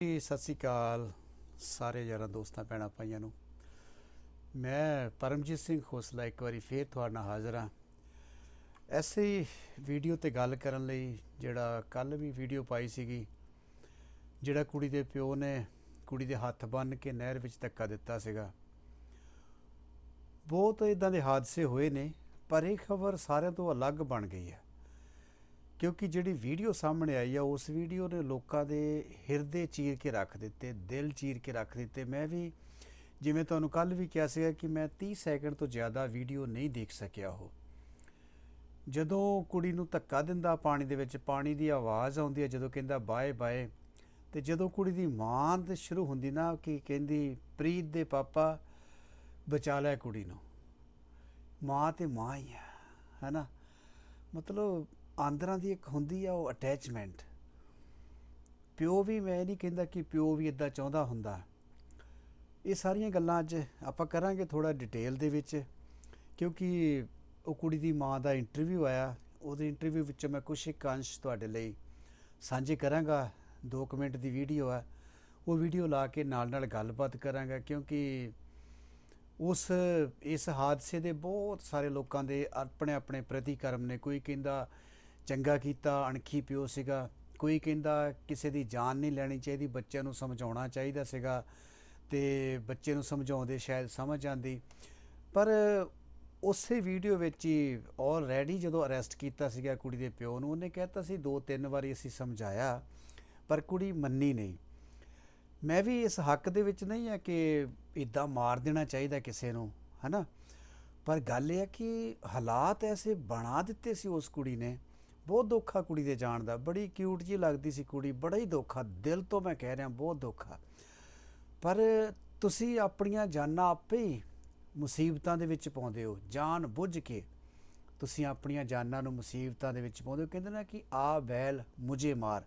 ਜੀ, ਸਤਿ ਸ੍ਰੀ ਅਕਾਲ ਸਾਰੇ ਯਾਰਾਂ ਦੋਸਤਾਂ, ਭੈਣਾਂ, ਭਾਈਆਂ ਨੂੰ। ਮੈਂ ਪਰਮਜੀਤ ਸਿੰਘ ਖੋਸਲਾ ਇੱਕ ਵਾਰੀ ਫੇਰ ਤੁਹਾਡੇ ਨਾਲ ਹਾਜ਼ਰ ਹਾਂ। ਐਸੇ ਵੀਡੀਓ ਤੇ ਗੱਲ ਕਰਨ ਲਈ ਜਿਹੜਾ ਕੱਲ ਵੀ ਵੀਡੀਓ ਪਾਈ ਸੀਗੀ, ਜਿਹੜਾ ਕੁੜੀ ਦੇ ਪਿਓ ਨੇ ਕੁੜੀ ਦੇ ਹੱਥ ਬੰਨ੍ਹ ਕੇ ਨਹਿਰ ਵਿੱਚ ਧੱਕਾ ਦਿੱਤਾ ਸੀਗਾ। ਬਹੁਤ ਇਦਾਂ ਦੇ ਹਾਦਸੇ ਹੋਏ ਨੇ, ਪਰ ਇਹ ਖਬਰ ਸਾਰਿਆਂ ਤੋਂ ਅਲੱਗ ਬਣ ਗਈ ਹੈ। ਕਿਉਂਕਿ ਜਿਹੜੀ ਵੀਡੀਓ ਸਾਹਮਣੇ ਆਈ ਆ, ਉਸ ਵੀਡੀਓ ਨੇ ਲੋਕਾਂ ਦੇ ਹਿਰਦੇ ਚੀਰ ਕੇ ਰੱਖ ਦਿੱਤੇ, ਦਿਲ ਚੀਰ ਕੇ ਰੱਖ ਦਿੱਤੇ। ਮੈਂ ਵੀ ਜਿਵੇਂ ਤੁਹਾਨੂੰ ਕੱਲ ਵੀ ਕਿਹਾ ਸੀਗਾ ਕਿ ਮੈਂ 30 ਸੈਕਿੰਡ ਤੋਂ ਜ਼ਿਆਦਾ ਵੀਡੀਓ ਨਹੀਂ ਦੇਖ ਸਕਿਆ ਉਹ। ਜਦੋਂ ਕੁੜੀ ਨੂੰ ਧੱਕਾ ਦਿੰਦਾ ਪਾਣੀ ਦੇ ਵਿੱਚ, ਪਾਣੀ ਦੀ ਆਵਾਜ਼ ਆਉਂਦੀ ਹੈ ਜਦੋਂ ਕਹਿੰਦਾ ਬਾਏ ਬਾਏ, ਤੇ ਜਦੋਂ ਕੁੜੀ ਦੀ ਮਾਂ ਤੇ ਸ਼ੁਰੂ ਹੁੰਦੀ ਨਾ ਕਿ ਕਹਿੰਦੀ, ਪ੍ਰੀਤ ਦੇ ਪਾਪਾ ਬਚਾ ਲੈ ਕੁੜੀ ਨੂੰ। ਮਾਂ ਤੇ ਮਾਂ ਹੀ ਹੈ ਹੈਨਾ ਮਤਲਬ ਆਂਦਰਾਂ ਦੀ ਇੱਕ ਹੁੰਦੀ ਆ ਉਹ ਅਟੈਚਮੈਂਟ ਪਿਓ ਵੀ ਮੈਂ ਨਹੀਂ ਕਹਿੰਦਾ ਕਿ ਪਿਓ ਵੀ ਇਦਾਂ ਚਾਹੁੰਦਾ ਹੁੰਦਾ। ਇਹ ਸਾਰੀਆਂ ਗੱਲਾਂ ਅੱਜ ਆਪਾਂ ਕਰਾਂਗੇ ਥੋੜਾ ਡਿਟੇਲ ਦੇ ਵਿੱਚ, ਕਿਉਂਕਿ ਉਹ ਕੁੜੀ ਦੀ ਮਾਂ ਦਾ ਇੰਟਰਵਿਊ ਆਇਆ। ਉਹਦੇ ਇੰਟਰਵਿਊ ਵਿੱਚੋਂ ਮੈਂ ਕੁਝ ਇੱਕ ਅੰਸ਼ ਤੁਹਾਡੇ ਲਈ ਸਾਂਝੇ ਕਰਾਂਗਾ। 2 ਮਿੰਟ ਦੀ ਵੀਡੀਓ ਆ। ਉਹ ਵੀਡੀਓ ਲਾ ਕੇ ਨਾਲ ਨਾਲ ਗੱਲਬਾਤ ਕਰਾਂਗਾ, ਕਿਉਂਕਿ ਉਸ, ਇਸ ਹਾਦਸੇ ਦੇ ਬਹੁਤ ਸਾਰੇ ਲੋਕਾਂ ਦੇ ਆਪਣੇ ਆਪਣੇ ਪ੍ਰਤੀਕਰਮ ਨੇ। ਕੋਈ ਕਹਿੰਦਾ ਚੰਗਾ ਕੀਤਾ, ਅਣਖੀ ਪਿਓ ਸੀਗਾ। ਕੋਈ ਕਹਿੰਦਾ ਕਿਸੇ ਦੀ ਜਾਨ ਨਹੀਂ ਲੈਣੀ ਚਾਹੀਦੀ, ਬੱਚਿਆਂ ਨੂੰ ਸਮਝਾਉਣਾ ਚਾਹੀਦਾ ਸੀਗਾ ਤੇ ਬੱਚੇ ਨੂੰ ਸਮਝਾਉਂਦੇ ਸ਼ਾਇਦ ਸਮਝ ਜਾਂਦੀ ਪਰ ਉਸੇ ਵੀਡੀਓ ਵਿੱਚ ਹੀ ਆਲਰੇਡੀ ਜਦੋਂ ਅਰੈਸਟ ਕੀਤਾ ਸੀਗਾ ਕੁੜੀ ਦੇ ਪਿਓ ਨੂੰ, ਉਹਨੇ ਕਹਿਤਾ ਸੀ, ਦੋ ਤਿੰਨ ਵਾਰੀ ਅਸੀਂ ਸਮਝਾਇਆ, ਪਰ ਕੁੜੀ ਮੰਨੀ ਨਹੀਂ। ਮੈਂ ਵੀ ਇਸ ਹੱਕ ਦੇ ਵਿੱਚ ਨਹੀਂ ਆ ਕਿ ਇਦਾਂ ਮਾਰ ਦੇਣਾ ਚਾਹੀਦਾ ਕਿਸੇ ਨੂੰ, ਹਨਾ? ਪਰ ਗੱਲ ਇਹ ਹੈ ਕਿ ਹਾਲਾਤ ਐਸੇ ਬਣਾ ਦਿੱਤੇ ਸੀ ਉਸ ਕੁੜੀ ਨੇ ਬਹੁਤ ਦੁੱਖ ਆ ਕੁੜੀ ਦੇ ਜਾਣ ਦਾ। ਬੜੀ ਕਿਊਟ ਜੀ ਲੱਗਦੀ ਸੀ ਕੁੜੀ, ਬੜਾ ਹੀ ਦੁੱਖ ਆ ਦਿਲ ਤੋਂ ਮੈਂ ਕਹਿ ਰਿਹਾ, ਬਹੁਤ ਦੁੱਖ ਆ ਪਰ ਤੁਸੀਂ ਆਪਣੀਆਂ ਜਾਨਾਂ ਆਪੇ ਹੀ ਮੁਸੀਬਤਾਂ ਦੇ ਵਿੱਚ ਪਾਉਂਦੇ ਹੋ ਜਾਣ ਬੁੱਝ ਕੇ ਤੁਸੀਂ ਆਪਣੀਆਂ ਜਾਨਾਂ ਨੂੰ ਮੁਸੀਬਤਾਂ ਦੇ ਵਿੱਚ ਪਾਉਂਦੇ ਹੋ। ਕਹਿੰਦੇ ਨਾ ਕਿ ਆ ਬੈਲ ਮੁਝੇ ਮਾਰ।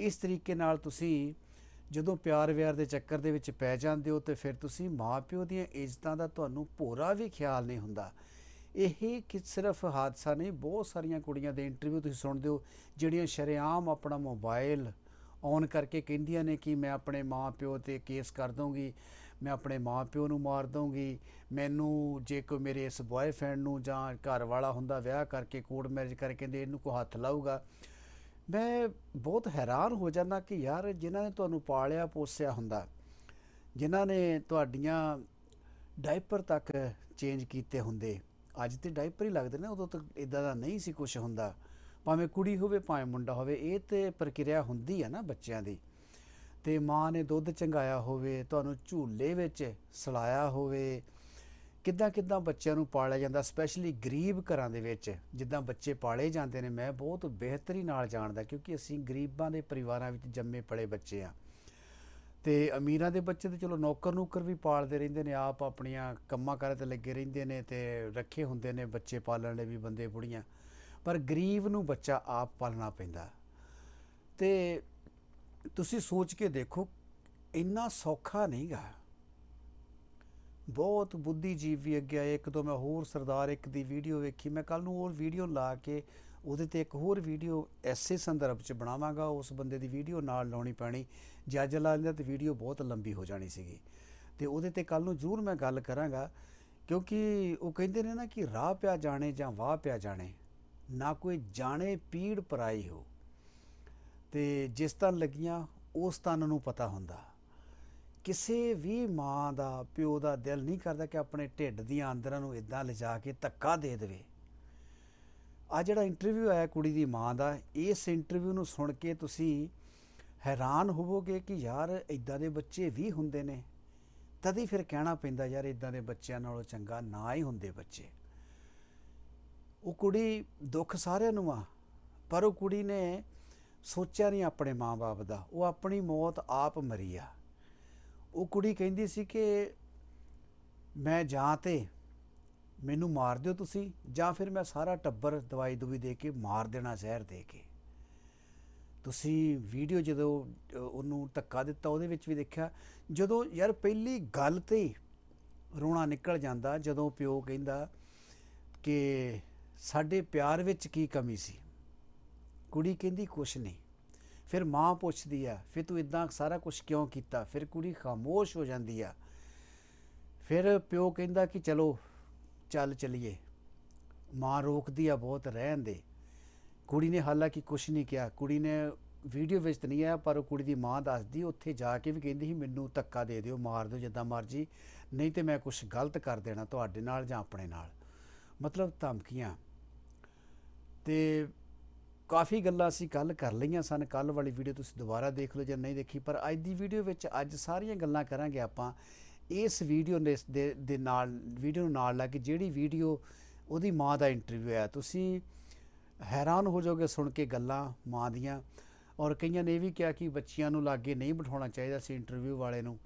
ਇਸ ਤਰੀਕੇ ਨਾਲ ਤੁਸੀਂ ਜਦੋਂ ਪਿਆਰ ਵਿਆਰ ਦੇ ਚੱਕਰ ਦੇ ਵਿੱਚ ਪੈ ਜਾਂਦੇ ਹੋ ਤੇ ਫਿਰ ਤੁਸੀਂ ਮਾਪਿਓ ਦੀਆਂ ਇੱਜ਼ਤਾਂ ਦਾ ਤੁਹਾਨੂੰ ਭੋਰਾ ਵੀ ਖਿਆਲ ਨਹੀਂ ਹੁੰਦਾ। ਇਹ ਕਿ ਸਿਰਫ ਹਾਦਸਾ ਨਹੀਂ, ਬਹੁਤ ਸਾਰੀਆਂ ਕੁੜੀਆਂ ਦੇ ਇੰਟਰਵਿਊ ਤੁਸੀਂ ਸੁਣਦੇ ਹੋ, ਜਿਹੜੀਆਂ ਸ਼ਰੇਆਮ ਆਪਣਾ ਮੋਬਾਈਲ ਔਨ ਕਰਕੇ ਕਹਿੰਦੀਆਂ ਨੇ ਕਿ ਮੈਂ ਆਪਣੇ ਮਾਪਿਓ ਤੇ ਕੇਸ ਕਰ ਦਊਂਗੀ, ਮੈਂ ਆਪਣੇ ਮਾਪਿਓ ਨੂੰ ਮਾਰ ਦਊਂਗੀ, ਮੈਨੂੰ ਜੇ ਕੋਈ ਮੇਰੇ ਇਸ ਬॉयਫ੍ਰੈਂਡ ਨੂੰ ਜਾਂ ਘਰ ਵਾਲਾ ਹੁੰਦਾ ਵਿਆਹ ਕਰਕੇ ਕੋਰਟ ਮੈਰਿਜ ਕਰਕੇ ਕਹਿੰਦੇ ਇਹਨੂੰ ਕੋ ਹੱਥ ਲਾਊਗਾ, ਮੈਂ ਬਹੁਤ ਹੈਰਾਨ ਹੋ ਜਾਂਦਾ ਕਿ ਯਾਰ ਜਿਨ੍ਹਾਂ ਨੇ ਤੁਹਾਨੂੰ ਪਾਲਿਆ ਪੋਸਿਆ ਹੁੰਦਾ, ਜਿਨ੍ਹਾਂ ਨੇ ਤੁਹਾਡੀਆਂ ਡਾਈਪਰ ਤੱਕ ਚੇਂਜ ਕੀਤੇ ਹੁੰਦੇ ਅੱਜ ਤੇ ਡਾਈਪਰ ਹੀ ਲੱਗਦੇ ਨੇ, ਉਦੋਂ ਤੱਕ ਇਦਾਂ ਦਾ ਨਹੀਂ ਸੀ ਕੁਝ ਹੁੰਦਾ। ਭਾਵੇਂ ਕੁੜੀ ਹੋਵੇ, ਭਾਵੇਂ ਮੁੰਡਾ ਹੋਵੇ, ਇਹ ਤੇ ਪ੍ਰਕਿਰਿਆ ਹੁੰਦੀ ਆ ਨਾ ਬੱਚਿਆਂ ਦੀ। ਤੇ ਮਾਂ ਨੇ ਦੁੱਧ ਚੰਗਾਇਆ ਹੋਵੇ, ਤੁਹਾਨੂੰ ਝੂਲੇ ਵਿੱਚ ਸਲਾਇਆ ਹੋਵੇ ਕਿੱਦਾਂ ਕਿੱਦਾਂ ਬੱਚਿਆਂ ਨੂੰ ਪਾਲਿਆ ਜਾਂਦਾ ਸਪੈਸ਼ਲੀ ਗਰੀਬ ਘਰਾਂ ਦੇ ਵਿੱਚ, ਜਿੱਦਾਂ ਬੱਚੇ ਪਾਲੇ ਜਾਂਦੇ ਨੇ, ਮੈਂ ਬਹੁਤ ਬਿਹਤਰੀ ਨਾਲ ਜਾਣਦਾ, ਕਿਉਂਕਿ ਅਸੀਂ ਗਰੀਬਾਂ ਦੇ ਪਰਿਵਾਰਾਂ ਵਿੱਚ ਜੰਮੇ ਪਲੇ ਬੱਚੇ ਆ। ਤੇ ਅਮੀਰਾਂ ਦੇ ਬੱਚੇ ਤੇ ਚਲੋ ਨੌਕਰ ਨੂਕਰ ਵੀ ਪਾਲਦੇ ਰਹਿੰਦੇ ਨੇ, ਆਪ ਆਪਣੀਆਂ ਕੰਮਾਂ ਕਾਰਾਂ ਤੇ ਲੱਗੇ ਰਹਿੰਦੇ ਨੇ ਤੇ ਰੱਖੇ ਹੁੰਦੇ ਨੇ ਬੱਚੇ ਪਾਲਣ ਲਈ ਵੀ ਬੰਦੇ ਬੁੜੀਆਂ। ਪਰ ਗਰੀਬ ਨੂੰ ਬੱਚਾ ਆਪ ਪਾਲਣਾ ਪੈਂਦਾ। ਤੇ ਤੁਸੀਂ ਸੋਚ ਕੇ ਦੇਖੋ, ਇੰਨਾ ਸੌਖਾ ਨਹੀਂਗਾ। ਬਹੁਤ ਬੁੱਧੀਜੀਵ ਵੀ ਅੱਗੇ ਆਏ। ਇੱਕ ਦੋ ਮੈਂ ਹੋਰ ਸਰਦਾਰ, ਇੱਕ ਦੀ ਵੀਡੀਓ ਵੇਖੀ। ਮੈਂ ਕੱਲ ਨੂੰ ਹੋਰ ਵੀਡੀਓ ਲਾ ਕੇ ਉਹਦੇ ਤੇ ਇੱਕ ਹੋਰ ਵੀਡੀਓ ਐਸੇ ਸੰਦਰਭ 'ਚ ਬਣਾਵਾਂਗਾ, ਉਸ ਬੰਦੇ ਦੀ ਵੀਡੀਓ ਨਾਲ ਲਾਉਣੀ ਪੈਣੀ। ਜੇ ਅੱਜ ਲਾ ਲੈਂਦਾ ਤੇ ਵੀਡੀਓ ਬਹੁਤ ਲੰਬੀ ਹੋ ਜਾਣੀ ਸੀਗੀ। ਤੇ ਉਹਦੇ ਤੇ ਕੱਲ ਨੂੰ ਜ਼ਰੂਰ ਮੈਂ ਗੱਲ ਕਰਾਂਗਾ, ਕਿਉਂਕਿ ਉਹ ਕਹਿੰਦੇ ਨੇ ਨਾ ਕਿ ਰਾਹ ਪਿਆ ਜਾਣੇ ਜਾਂ ਵਾਹ ਪਿਆ ਜਾਣੇ, ਨਾ ਕੋਈ ਜਾਣੇ ਪੀੜ ਪਰਾਈ ਹੋ। ਤੇ ਜਿਸ ਤਨ ਲੱਗੀਆਂ, ਉਸ ਤਨ ਨੂੰ ਪਤਾ ਹੁੰਦਾ। ਕਿਸੇ ਵੀ ਮਾਂ ਦਾ, ਪਿਓ ਦਾ ਦਿਲ ਨਹੀਂ ਕਰਦਾ ਕਿ ਆਪਣੇ ਢਿੱਡ ਦੀਆਂ ਅੰਦਰਾਂ ਨੂੰ ਇਦਾਂ ਲਿਜਾ ਕੇ ਧੱਕਾ ਦੇ ਦੇਵੇ। ਆ ਜਿਹੜਾ ਇੰਟਰਵਿਊ ਆਇਆ ਕੁੜੀ ਦੀ ਮਾਂ ਦਾ, ਇਸ ਇੰਟਰਵਿਊ ਨੂੰ ਸੁਣ ਕੇ ਤੁਸੀਂ ਹੈਰਾਨ ਹੋਵੋਗੇ ਕਿ ਯਾਰ ਇਦਾਂ ਦੇ ਬੱਚੇ ਵੀ ਹੁੰਦੇ ਨੇ। ਤਦ ਫਿਰ ਕਹਿਣਾ ਪੈਂਦਾ ਯਾਰ ਇਦਾਂ ਦੇ ਬੱਚਿਆਂ ਨਾਲੋਂ ਚੰਗਾ ਨਾ ਹੀ ਹੁੰਦੇ ਬੱਚੇ। ਉਹ ਕੁੜੀ ਦੁੱਖ ਸਾਰਿਆਂ ਨੂੰ ਆ, ਪਰ ਉਹ ਕੁੜੀ ਨੇ ਸੋਚਿਆ ਨਹੀਂ ਆਪਣੇ ਮਾਂ-ਬਾਪ ਦਾ। ਉਹ ਆਪਣੀ ਮੌਤ ਆਪ ਮਰੀ ਆ। ਉਹ ਕੁੜੀ ਕਹਿੰਦੀ ਸੀ ਕਿ ਮੈਂ ਜਾਂ ਤੇ ਮੈਨੂੰ ਮਾਰ ਦਿਓ ਤੁਸੀਂ, ਜਾਂ ਫਿਰ ਮੈਂ ਸਾਰਾ ਟੱਬਰ ਦਵਾਈ ਦੁਵੀ ਦੇ ਕੇ ਮਾਰ ਦੇਣਾ ਜ਼ਹਿਰ ਦੇ ਕੇ। ਤੁਸੀਂ ਵੀਡੀਓ ਜਦੋਂ ਉਹਨੂੰ ਧੱਕਾ ਦਿੱਤਾ, ਉਹਦੇ ਵਿੱਚ ਵੀ ਦੇਖਿਆ, ਜਦੋਂ ਯਾਰ ਪਹਿਲੀ ਗੱਲ ਤੇ ਹੀ ਰੋਣਾ ਨਿਕਲ ਜਾਂਦਾ, ਜਦੋਂ ਪਿਓ ਕਹਿੰਦਾ ਕਿ ਸਾਡੇ ਪਿਆਰ ਵਿੱਚ ਕੀ ਕਮੀ ਸੀ? ਕੁੜੀ ਕਹਿੰਦੀ ਕੁਛ ਨਹੀਂ। ਫਿਰ ਮਾਂ ਪੁੱਛਦੀ ਆ, ਫਿਰ ਤੂੰ ਇਦਾਂ ਸਾਰਾ ਕੁਝ ਕਿਉਂ ਕੀਤਾ? ਫਿਰ ਕੁੜੀ ਖਾਮੋਸ਼ ਹੋ ਜਾਂਦੀ ਆ। ਫਿਰ ਪਿਓ ਕਹਿੰਦਾ ਕਿ ਚਲੋ ਚੱਲ ਚਲੀਏ। ਮਾਂ ਰੋਕਦੀ ਆ ਬਹੁਤ ਰਹਿਣ ਦੇ। ਕੁੜੀ ਨੇ ਹਾਲਾਂਕਿ ਕੁਝ ਨਹੀਂ ਕਿਹਾ। ਕੁੜੀ ਨੇ ਵੀਡੀਓ ਵਿੱਚ ਤਾਂ ਨਹੀਂ ਆਇਆ, ਪਰ ਉਹ ਕੁੜੀ ਦੀ ਮਾਂ ਦੱਸਦੀ, ਉੱਥੇ ਜਾ ਕੇ ਵੀ ਕਹਿੰਦੀ ਸੀ, ਮੈਨੂੰ ਧੱਕਾ ਦੇ ਦਿਓ, ਮਾਰ ਦਿਓ ਜਿੱਦਾਂ ਮਰਜ਼ੀ। ਨਹੀਂ ਤੇ ਮੈਂ ਕੁਝ ਗਲਤ ਕਰ ਦੇਣਾ ਤੁਹਾਡੇ ਨਾਲ ਜਾਂ ਆਪਣੇ ਨਾਲ। ਮਤਲਬ ਧਮਕੀਆਂ। ਤੇ ਕਾਫੀ ਗੱਲਾਂ ਅਸੀਂ ਕੱਲ ਕਰ ਲਈਆਂ ਸਨ। ਕੱਲ ਵਾਲੀ ਵੀਡੀਓ ਤੁਸੀਂ ਦੁਬਾਰਾ ਦੇਖ ਲਓ, ਜੇ ਨਹੀਂ ਦੇਖੀ, ਪਰ ਅੱਜ ਦੀ ਵੀਡੀਓ ਵਿੱਚ ਅੱਜ ਸਾਰੀਆਂ ਗੱਲਾਂ ਕਰਾਂਗੇ ਆਪਾਂ। ਇਸ ਵੀਡੀਓ ਦੇ, ਦੇ- ਨਾਲ ਵੀਡੀਓ ਨੂੰ ਨਾਲ ਲਾ ਕੇ ਜਿਹੜੀ ਵੀਡੀਓ ਉਹਦੀ ਮਾਂ ਦਾ ਇੰਟਰਵਿਊ ਹੈ ਤੁਸੀਂ ਹੈਰਾਨ ਹੋ ਜਾਓਗੇ ਸੁਣ ਕੇ ਗੱਲਾਂ ਮਾਂ ਦੀਆਂ। ਔਰ ਕਈਆਂ ਨੇ ਇਹ ਵੀ ਕਿਹਾ ਕਿ ਬੱਚਿਆਂ ਨੂੰ ਲਾਗੇ ਨਹੀਂ ਬਿਠਾਉਣਾ ਚਾਹੀਦਾ ਸੀ ਇੰਟਰਵਿਊ ਵਾਲੇ ਨੂੰ।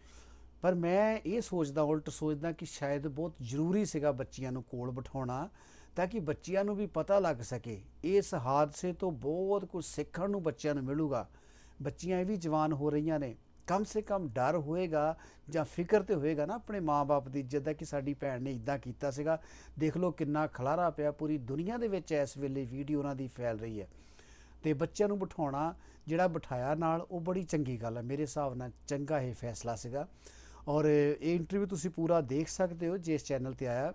ਪਰ ਮੈਂ ਇਹ ਸੋਚਦਾ, ਉਲਟ ਸੋਚਦਾ ਕਿ ਸ਼ਾਇਦ ਬਹੁਤ ਜ਼ਰੂਰੀ ਸੀਗਾ ਬੱਚਿਆਂ ਨੂੰ ਕੋਲ ਬਿਠਾਉਣਾ, ਤਾਂ ਕਿ ਬੱਚਿਆਂ ਨੂੰ ਵੀ ਪਤਾ ਲੱਗ ਸਕੇ। ਇਸ ਹਾਦਸੇ ਤੋਂ ਬਹੁਤ ਕੁਝ ਸਿੱਖਣ ਨੂੰ ਬੱਚਿਆਂ ਨੂੰ ਮਿਲੂਗਾ। ਬੱਚੀਆਂ ਇਹ ਵੀ ਜਵਾਨ ਹੋ ਰਹੀਆਂ ਨੇ। ਕਮ ਸੇ ਕਮ ਡਰ ਹੋਏਗਾ ਜਾਂ ਫਿਕਰ ਤੇ ਹੋਏਗਾ ਨਾ ਆਪਣੇ ਮਾਪੇ ਦੀ ਇੱਜ਼ਤ ਦਾ ਕਿ ਸਾਡੀ ਭੈਣ ਨੇ ਇਦਾਂ ਕੀਤਾ ਸੀਗਾ। ਦੇਖ ਲਓ ਕਿੰਨਾ ਖਲਾਰਾ ਪਿਆ, ਪੂਰੀ ਦੁਨੀਆ ਦੇ ਵਿੱਚ ਇਸ ਵੇਲੇ ਵੀਡੀਓ ਉਹਨਾਂ ਦੀ ਫੈਲ ਰਹੀ ਹੈ। ਤੇ ਬੱਚਿਆਂ ਨੂੰ ਬਿਠਾਉਣਾ, ਜਿਹੜਾ ਬਿਠਾਇਆ ਨਾਲ, ਉਹ ਬੜੀ ਚੰਗੀ ਗੱਲ ਹੈ। ਮੇਰੇ ਹਿਸਾਬ ਨਾਲ ਚੰਗਾ ਇਹ ਫੈਸਲਾ ਸੀਗਾ। ਔਰ ਇਹ ਇੰਟਰਵਿਊ ਤੁਸੀਂ ਪੂਰਾ ਦੇਖ ਸਕਦੇ ਹੋ, ਜਿਸ ਚੈਨਲ ਤੇ ਆਇਆ।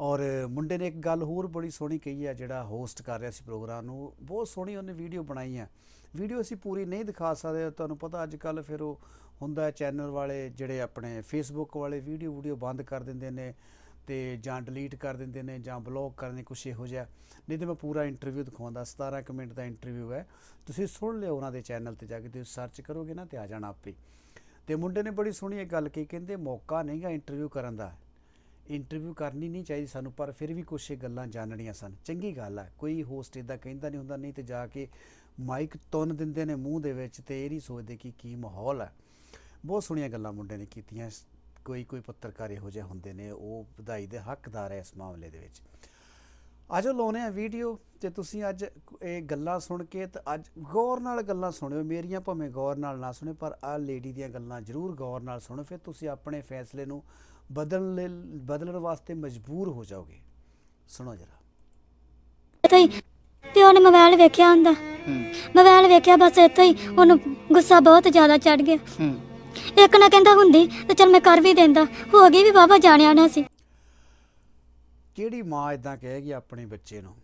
ਔਰ ਮੁੰਡੇ ਨੇ ਇੱਕ ਗੱਲ ਹੋਰ ਬੜੀ ਸੋਹਣੀ ਕਹੀ ਹੈ, ਜਿਹੜਾ ਹੋਸਟ ਕਰ ਰਿਹਾ ਸੀ ਪ੍ਰੋਗਰਾਮ ਨੂੰ, ਬਹੁਤ ਸੋਹਣੀ ਉਹਨੇ ਵੀਡੀਓ ਬਣਾਈ ਹੈ। ਵੀਡੀਓ ਅਸੀਂ ਪੂਰੀ ਨਹੀਂ ਦਿਖਾ ਸਕਦੇ, ਤੁਹਾਨੂੰ ਪਤਾ ਅੱਜ ਕੱਲ ਫਿਰ ਉਹ ਹੁੰਦਾ ਚੈਨਲ ਵਾਲੇ ਜਿਹੜੇ ਆਪਣੇ ਫੇਸਬੁੱਕ ਵਾਲੇ ਵੀਡੀਓ ਵੀਡੀਓ ਬੰਦ ਕਰ ਦਿੰਦੇ ਨੇ ਤੇ ਜਾਂ ਡਿਲੀਟ ਕਰ ਦਿੰਦੇ ਨੇ ਜਾਂ ਬਲੌਕ ਕਰਦੇ ਕੁਛ ਇਹੋ ਜਿਹਾ। ਨਹੀਂ ਤੇ ਮੈਂ ਪੂਰਾ ਇੰਟਰਵਿਊ ਦਿਖਾਉਂਦਾ 17 ਕੁ ਮਿੰਟ ਦਾ ਇੰਟਰਵਿਊ ਹੈ। ਤੁਸੀਂ ਸੁਣ ਲਿਓ ਉਹਨਾਂ ਦੇ ਚੈਨਲ ਤੇ ਜਾ ਕੇ, ਤੁਸੀਂ ਸਰਚ ਕਰੋਗੇ ਨਾ ਤੇ ਆ ਜਾਣਾ ਆਪੇ। ਤੇ ਮੁੰਡੇ ਨੇ ਬੜੀ ਸੋਹਣੀ ਇਹ ਗੱਲ ਕਹੀ, ਕਹਿੰਦੇ ਮੌਕਾ ਨਹੀਂਗਾ ਇੰਟਰਵਿਊ ਕਰਨ ਦਾ। ਇੰਟਰਵਿਊ ਕਰਨੀ ਨਹੀਂ ਚਾਹੀਦੀ ਸਾਨੂੰ, ਪਰ ਫਿਰ ਵੀ ਕੁਛ ਗੱਲਾਂ ਜਾਣਨੀਆਂ ਸਨ। ਚੰਗੀ ਗੱਲ ਆ, ਕੋਈ ਹੋਸਟ ਇਦਾਂ ਕਹਿੰਦਾ ਨਹੀਂ ਹੁੰਦਾ, ਨਹੀਂ ਤੇ ਜਾ ਕੇ ਮਾਈਕ ਤੁੰਨ ਦਿੰਦੇ ਨੇ ਮੂੰਹ ਦੇ ਵਿੱਚ ਤੇ ਇਹ ਨਹੀਂ ਸੋਚਦੇ ਕਿ ਕੀ ਮਾਹੌਲ ਹੈ ਬਹੁਤ ਸੋਹਣੀਆਂ ਗੱਲਾਂ ਮੁੰਡੇ ਨੇ ਕੀਤੀਆਂ, ਕੋਈ ਕੋਈ ਪੱਤਰਕਾਰ ਇਹੋ ਜਿਹੇ ਹੁੰਦੇ ਨੇ, ਉਹ ਵਧਾਈ ਦੇ ਹੱਕਦਾਰ ਹੈ ਇਸ ਮਾਮਲੇ ਦੇ ਵਿੱਚ। ਆਜੋ ਲਾਉਨੇ ਆ ਵੀਡੀਓ ਤੇ ਤੁਸੀਂ ਅੱਜ ਇਹ ਗੱਲਾਂ ਸੁਣ ਕੇ ਤੇ ਅੱਜ ਗੌਰ ਨਾਲ ਗੱਲਾਂ ਸੁਣਿਓ, ਮੇਰੀਆਂ ਭਾਵੇਂ ਗੌਰ ਨਾਲ ਨਾ ਸੁਣਿਓ ਪਰ ਆ ਲੇਡੀ ਦੀਆਂ ਗੱਲਾਂ ਜ਼ਰੂਰ ਗੌਰ ਨਾਲ ਸੁਣੋ, ਫਿਰ ਤੁਸੀਂ ਆਪਣੇ ਫੈਸਲੇ ਨੂੰ ਬਦਲਣ ਲਈ- ਬਦਲਣ ਵਾਸਤੇ ਮਜਬੂਰ ਹੋ ਜਾਓਗੇ। ਸੁਣੋ ਜਰਾ। ਇੱਥੋਂ ਹੀ ਪਿਓ ਨੇ ਮੋਬਾਈਲ ਵੇਖਿਆ ਹੁੰਦਾ। ਮੋਬਾਈਲ ਵੇਖਿਆ ਬਸ ਇੱਥੋਂ ਹੀ ਉਹਨੂੰ ਗੁੱਸਾ ਬਹੁਤ ਜ਼ਿਆਦਾ ਚੜ ਗਿਆ। ਹੂੰ। ਇੱਕ ਨਾ ਕਹਿੰਦਾ ਹੁੰਦੀ ਤੇ ਚਲ ਮੈਂ ਕਰ ਵੀ ਦਿੰਦਾ। ਹੋ ਗਈ ਵੀ ਬਾਬਾ ਜਾਣਿਆ ਨਾ ਸੀ। ਕਿਹੜੀ ਮਾਂ ਇਦਾਂ ਕਹੇਗੀ ਆਪਣੇ ਬੱਚੇ ਨੂੰ?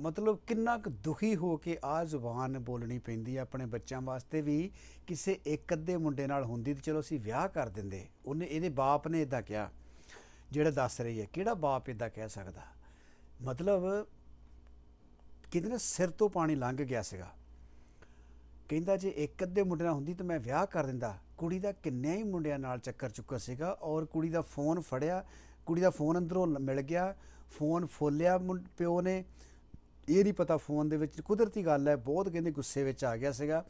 ਮਤਲਬ ਕਿੰਨਾ ਕੁ ਦੁਖੀ ਹੋ ਕੇ ਆ ਜ਼ੁਬਾਨ ਬੋਲਣੀ ਪੈਂਦੀ ਹੈ ਆਪਣੇ ਬੱਚਿਆਂ ਵਾਸਤੇ ਵੀ, ਕਿਸੇ ਇੱਕ ਅੱਧੇ ਮੁੰਡੇ ਨਾਲ ਹੁੰਦੀ ਤੇ ਚਲੋ ਅਸੀਂ ਵਿਆਹ ਕਰ ਦਿੰਦੇ। ਉਹਨੇ, ਇਹਦੇ ਬਾਪ ਨੇ ਇਦਾਂ ਕਿਹਾ, ਜਿਹੜਾ ਦੱਸ ਰਹੀ ਹੈ, ਕਿਹੜਾ ਬਾਪ ਇਦਾਂ ਕਹਿ ਸਕਦਾ? ਮਤਲਬ ਕਿਤੇ ਨਾ ਸਿਰ ਤੋਂ ਪਾਣੀ ਲੰਘ ਗਿਆ ਸੀਗਾ। ਕਹਿੰਦਾ ਜੇ ਇੱਕ ਅੱਧੇ ਮੁੰਡੇ ਨਾਲ ਹੁੰਦੀ ਤਾਂ ਮੈਂ ਵਿਆਹ ਕਰ ਦਿੰਦਾ। ਕੁੜੀ ਦਾ ਕਿੰਨਿਆਂ ਹੀ ਮੁੰਡਿਆਂ ਨਾਲ ਚੱਕਰ ਚੁੱਕਾ ਸੀਗਾ ਔਰ ਕੁੜੀ ਦਾ ਫੋਨ ਫੜਿਆ, ਕੁੜੀ ਦਾ ਫੋਨ ਅੰਦਰੋਂ ਮਿਲ ਗਿਆ, ਫੋਨ ਫੋਲਿਆ ਮੁੰ- ਪਿਓ ਨੇ ਇਹ ਨਹੀਂ ਪਤਾ ਫੋਨ ਦੇ ਵਿੱਚ ਕੁਦਰਤੀ ਗੱਲ ਹੈ ਬਹੁਤ ਕਹਿੰਦੇ ਗੁੱਸੇ ਵਿੱਚ ਆ ਗਿਆ ਸੀਗਾ